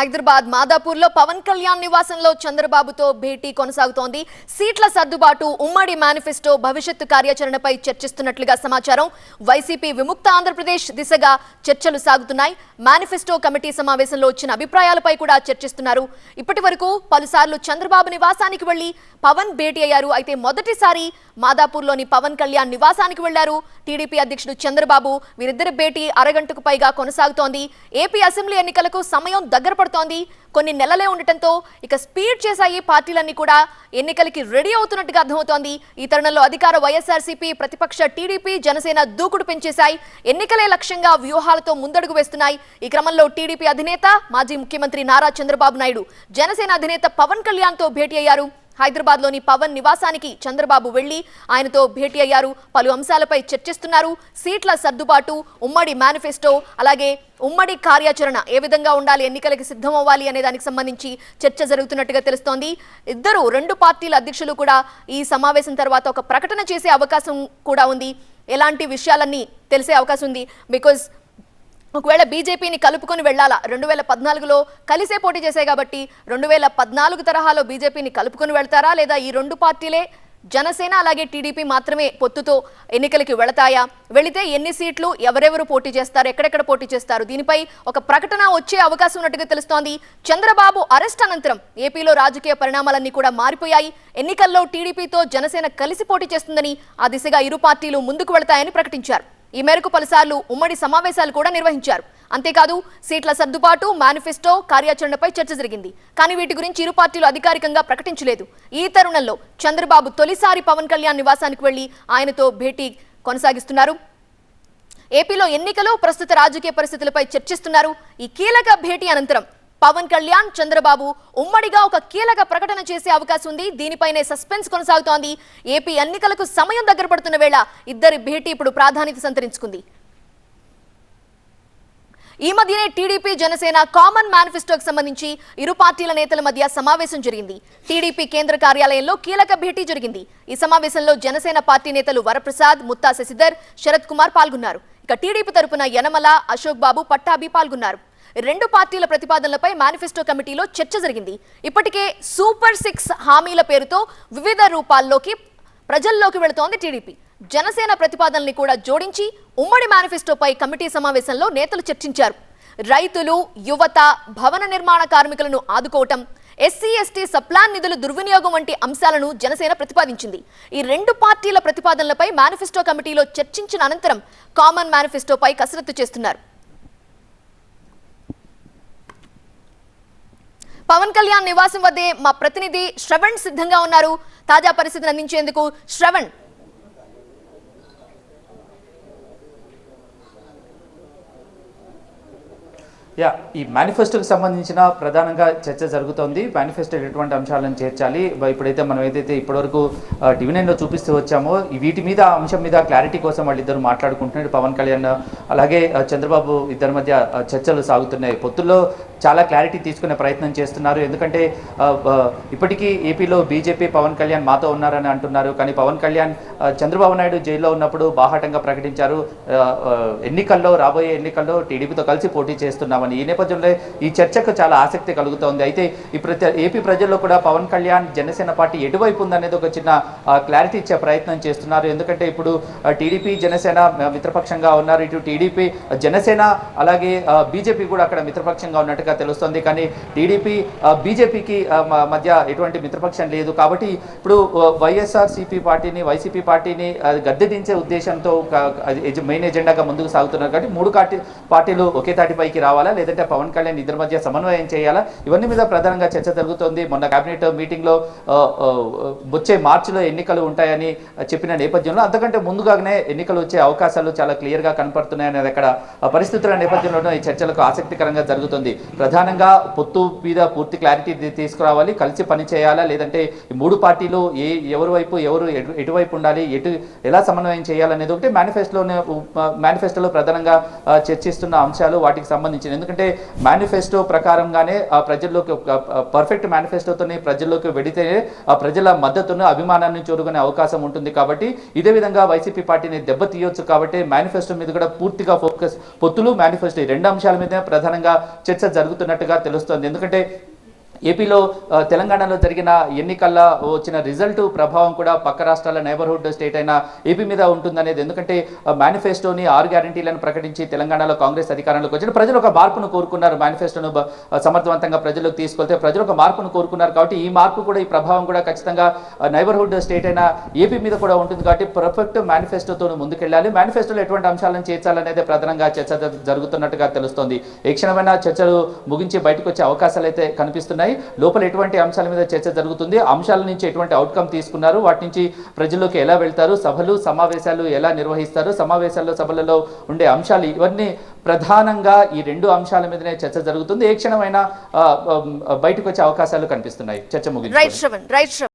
హైదరాబాద్ మాదాపూర్లో పవన్ కళ్యాణ్ నివాసంలో చంద్రబాబుతో భేటీ కొనసాగుతోంది. సీట్ల సర్దుబాటు ఉమ్మడి మేనిఫెస్టో భవిష్యత్తు కార్యాచరణపై చర్చిస్తున్నట్లుగా సమాచారం. వైసీపీ విముక్త ఆంధ్రప్రదేశ్ దిశగా చర్చలు సాగుతున్నాయి. మేనిఫెస్టో కమిటీ సమావేశంలో వచ్చిన అభిప్రాయాలపై కూడా చర్చిస్తున్నారు. ఇప్పటి వరకు పలుసార్లు చంద్రబాబు నివాసానికి వెళ్ళి పవన్ భేటీ అయ్యారు. అయితే మొదటిసారి మాదాపూర్లోని పవన్ కళ్యాణ్ నివాసానికి వెళ్ళారు. టీడీపీ అధ్యక్షుడు చంద్రబాబు వీరిద్దరి భేటీ అరగంటకు పైగా కొనసాగుతోంది. ఏపీ అసెంబ్లీ ఎన్నికలకు సమయం దగ్గర కనబడుతోంది. కొన్ని నెలలే ఉండటంతో ఇక స్పీడ్ చేశాయి పార్టీలన్నీ కూడా. ఎన్నికలకి రెడీ అవుతున్నట్టుగా అర్థమవుతోంది. ఈ తరుణంలో అధికార వైఎస్ఆర్సీపీ ప్రతిపక్ష టీడీపీ జనసేన దూకుడు పెంచేశాయి. ఎన్నికలే లక్ష్యంగా వ్యూహాలతో ముందడుగు వేస్తున్నాయి. ఈ క్రమంలో టీడీపీ అధినేత మాజీ ముఖ్యమంత్రి నారా చంద్రబాబు నాయుడు జనసేన అధినేత పవన్ కళ్యాణ్తో భేటీ అయ్యారు. హైదరాబాద్లోని పవన్ నివాసానికి చంద్రబాబు వెళ్ళి ఆయనతో భేటీ అయ్యారు. పలు అంశాలపై చర్చిస్తున్నారు. సీట్ల సర్దుబాటు ఉమ్మడి మేనిఫెస్టో అలాగే ఉమ్మడి కార్యాచరణ ఏ విధంగా ఉండాలి ఎన్నికలకి సిద్ధం అవ్వాలి అనే దానికి సంబంధించి చర్చ జరుగుతున్నట్టుగా తెలుస్తోంది. ఇద్దరు రెండు పార్టీల అధ్యక్షులు కూడా ఈ సమావేశం తర్వాత ఒక ప్రకటన చేసే అవకాశం కూడా ఉంది. ఎలాంటి విషయాలన్నీ తెలిసే అవకాశం ఉంది. బికాజ్ ఒకవేళ బీజేపీని కలుపుకొని వెళ్ళాలా? రెండు వేల పద్నాలుగులో కలిసే పోటీ చేశాయి కాబట్టి రెండు వేల పద్నాలుగు తరహాలో బీజేపీని కలుపుకొని వెళ్తారా? లేదా ఈ రెండు పార్టీలే జనసేన అలాగే టీడీపీ మాత్రమే పొత్తుతో ఎన్నికలకి వెళతాయా? వెళితే ఎన్ని సీట్లు ఎవరెవరు పోటీ చేస్తారు? ఎక్కడెక్కడ పోటీ చేస్తారు? దీనిపై ఒక ప్రకటన వచ్చే అవకాశం ఉన్నట్టుగా తెలుస్తోంది. చంద్రబాబు అరెస్ట్ అనంతరం ఏపీలో రాజకీయ పరిణామాలన్నీ కూడా మారిపోయాయి. ఎన్నికల్లో టీడీపీతో జనసేన కలిసి పోటీ చేస్తుందని ఆ దిశగా ఇరు పార్టీలు ముందుకు వెళతాయని ప్రకటించారు. ఈ మేరకు పలుసార్లు ఉమ్మడి సమావేశాలు కూడా నిర్వహించారు. అంతేకాదు సీట్ల సర్దుబాటు మేనిఫెస్టో కార్యాచరణపై చర్చ జరిగింది. కానీ వీటి గురించి ఇరు పార్టీలు అధికారికంగా ప్రకటించలేదు. ఈ తరుణంలో చంద్రబాబు తొలిసారి పవన్ కళ్యాణ్ నివాసానికి వెళ్ళి ఆయనతో భేటీ కొనసాగిస్తున్నారు. ఏపీలో ఎన్నికలు ప్రస్తుత రాజకీయ పరిస్థితులపై చర్చిస్తున్నారు. ఈ కీలక భేటీ అనంతరం పవన్ కళ్యాణ్ చంద్రబాబు ఉమ్మడిగా ఒక కీలక ప్రకటన చేసే అవకాశం ఉంది. దీనిపైనే సస్పెన్స్ కొనసాగుతోంది. ఏపీ ఎన్నికలకు సమయం దగ్గర పడుతున్న వేళ ఇద్దరి భేటీ ఇప్పుడు ప్రాధాన్యత సంతరించుకుంది. ఈ మధ్యనే టీడీపీ జనసేన కామన్ మేనిఫెస్టోకి సంబంధించి ఇరు పార్టీల నేతల మధ్య సమావేశం జరిగింది. టీడీపీ కేంద్ర కార్యాలయంలో కీలక భేటీ జరిగింది. ఈ సమావేశంలో జనసేన పార్టీ నేతలు వరప్రసాద్ ముత్తా శశిధర్ శరత్ కుమార్ పాల్గొన్నారు. ఇక టీడీపీ తరపున యనమల అశోక్ బాబు పట్టాభి పాల్గొన్నారు. రెండు పార్టీల ప్రతిపాదనలపై మేనిఫెస్టో కమిటీలో చర్చ జరిగింది. ఇప్పటికే సూపర్ సిక్స్ హామీల పేరుతో వివిధ రూపాల్లోకి ప్రజల్లోకి వెళుతోంది టీడీపీ. జనసేన ప్రతిపాదనల్ని కూడా జోడించి ఉమ్మడి మేనిఫెస్టోపై కమిటీ సమావేశంలో నేతలు చర్చించారు. రైతులు యువత భవన నిర్మాణ కార్మికులను ఆదుకోవటం ఎస్సీ ఎస్టీ సప్లాన్ నిధులు దుర్వినియోగం వంటి అంశాలను జనసేన ప్రతిపాదించింది. ఈ రెండు పార్టీల ప్రతిపాదనలపై మేనిఫెస్టో కమిటీలో చర్చించిన అనంతరం కామన్ మేనిఫెస్టోపై కసరత్తు చేస్తున్నారు. పవన్ కళ్యాణ్ నివాసం వద్దే మా ప్రతినిధి శ్రవణ్ సిద్ధంగా ఉన్నారు. తాజా పరిస్థితిని అందించేందుకు శ్రవణ్ యా ఈ మేనిఫెస్టోకి సంబంధించిన ప్రధానంగా చర్చ జరుగుతోంది. మేనిఫెస్టో ఎటువంటి అంశాలను చేర్చాలి? ఇప్పుడైతే మనం ఏదైతే ఇప్పటివరకు టీవీ చూపిస్తూ వచ్చామో వీటి మీద అంశం మీద క్లారిటీ కోసం వాళ్ళిద్దరు మాట్లాడుకుంటున్నారు. పవన్ కళ్యాణ్ అలాగే చంద్రబాబు ఇద్దరి మధ్య చర్చలు సాగుతున్నాయి. పొత్తుల్లో చాలా క్లారిటీ తీసుకునే ప్రయత్నం చేస్తున్నారు. ఎందుకంటే ఇప్పటికీ ఏపీలో బీజేపీ పవన్ కళ్యాణ్ మాతో ఉన్నారని అంటున్నారు. కానీ పవన్ కళ్యాణ్ చంద్రబాబు నాయుడు జైల్లో ఉన్నప్పుడు బాహాటంగా ప్రకటించారు. ఎన్నికల్లో రాబోయే ఎన్నికల్లో టీడీపీతో కలిసి పోటీ చేస్తున్నామని ఈ నేపథ్యంలో ఈ చర్చకు చాలా ఆసక్తి కలుగుతోంది. అయితే ఈ ప్రతి ఏపీ ప్రజల్లో కూడా పవన్ కళ్యాణ్ జనసేన పార్టీ ఎటువైపు ఉందనేది ఒక చిన్న క్లారిటీ ఇచ్చే ప్రయత్నం చేస్తున్నారు. ఎందుకంటే ఇప్పుడు టీడీపీ జనసేన మిత్రపక్షంగా ఉన్నారు. ఇటు టీడీపీ జనసేన అలాగే బీజేపీ కూడా అక్కడ మిత్రపక్షంగా ఉన్నట్టుగా తెలుస్తోంది. కానీ టీడీపీ బీజేపీకి మధ్య ఎటువంటి మిత్రపక్షం లేదు. కాబట్టి ఇప్పుడు వైఎస్ఆర్ సిపి పార్టీని వైసీపీ పార్టీని గద్దెదించే దించే ఉద్దేశంతో ఒక- మెయిన్ ఎజెండాగా ముందుకు సాగుతున్నారు. కాబట్టి మూడు పార్టీ పార్టీలు ఒకే తాటిపైకి రావాలి? లేదంటే పవన్ కళ్యాణ్ ఇద్దరి మధ్య సమన్వయం చేయాలా? ఇవన్నీ మీద ప్రధానంగా చర్చ జరుగుతోంది. మొన్న కేబినెట్ మీటింగ్లో వచ్చే మార్చిలో ఎన్నికలు ఉంటాయని చెప్పిన నేపథ్యంలో అంతకంటే ముందుగానే ఎన్నికలు వచ్చే అవకాశాలు చాలా క్లియర్గా కనపడుతున్నాయి అనేది అక్కడ పరిస్థితుల నేపథ్యంలోనూ ఈ చర్చలకు ఆసక్తికరంగా జరుగుతుంది. ప్రధానంగా పొత్తు మీద పూర్తి క్లారిటీ తీసుకురావాలి. కలిసి పని చేయాలా? లేదంటే మూడు పార్టీలు ఏ ఎవరి వైపు ఎవరు ఎటువైపు ఉండాలి? ఎటు ఎలా సమన్వయం చేయాలనేది ఒకటి. మేనిఫెస్టోలోనే మేనిఫెస్టోలో ప్రధానంగా చర్చిస్తున్న అంశాలు వాటికి సంబంధించిన ఎందుకంటే మేనిఫెస్టో ప్రకారంగానే ఆ ప్రజల్లోకి పర్ఫెక్ట్ మేనిఫెస్టోతోనే ప్రజల్లోకి వెడితే ఆ ప్రజల మద్దతును అభిమానాన్ని చూరుకునే అవకాశం ఉంటుంది కాబట్టి ఇదే విధంగా వైసీపీ పార్టీని దెబ్బతీయొచ్చు కాబట్టి మేనిఫెస్టో మీద కూడా పూర్తిగా ఫోకస్ పొత్తులు మేనిఫెస్టో రెండు అంశాల మీద ప్రధానంగా చర్చ జరుగుతున్నట్టుగా తెలుస్తోంది. ఎందుకంటే ఏపీలో తెలంగాణలో జరిగిన ఎన్నికల్లో వచ్చిన రిజల్ట్ ప్రభావం కూడా పక్క రాష్ట్రాల నైబర్హుడ్ స్టేట్ అయిన ఏపీ మీద ఉంటుందనేది. ఎందుకంటే మేనిఫెస్టోని ఆరు గ్యారంటీలను ప్రకటించి తెలంగాణలో కాంగ్రెస్ అధికారంలోకి వచ్చిన ప్రజలు ఒక మార్పును కోరుకున్నారు. మేనిఫెస్టోను సమర్థవంతంగా ప్రజలకు తీసుకెళ్తే ప్రజలు ఒక మార్పును కోరుకున్నారు కాబట్టి ఈ మార్పు కూడా ఈ ప్రభావం కూడా ఖచ్చితంగా నైబర్హుడ్ స్టేట్ అయిన ఏపీ మీద కూడా ఉంటుంది కాబట్టి పర్ఫెక్ట్ మేనిఫెస్టోతో ముందుకెళ్ళాలి. మేనిఫెస్టోలో ఎటువంటి అంశాలను చేర్చాలనేది ప్రధానంగా చర్చ జరుగుతున్నట్టుగా తెలుస్తోంది. ఏ క్షణమైన చర్చలు ముగించి బయటకు వచ్చే అవకాశాలు అయితే కనిపిస్తున్నాయి. లోపల ఎటువంటి అంశాల మీద చర్చ జరుగుతుంది. అంశాల నుంచి ఎటువంటి అవుట్కమ్ తీసుకున్నారు? వాటి నుంచి ప్రజల్లోకి ఎలా వెళ్తారు? సభలు సమావేశాలు ఎలా నిర్వహిస్తారు? సమావేశాల్లో సభలలో ఉండే అంశాలు ఇవన్నీ ప్రధానంగా ఈ రెండు అంశాల మీదనే చర్చ జరుగుతుంది. ఏ క్షణమైనా బయటకు వచ్చే అవకాశాలు కనిపిస్తున్నాయి. చర్చ ముగింది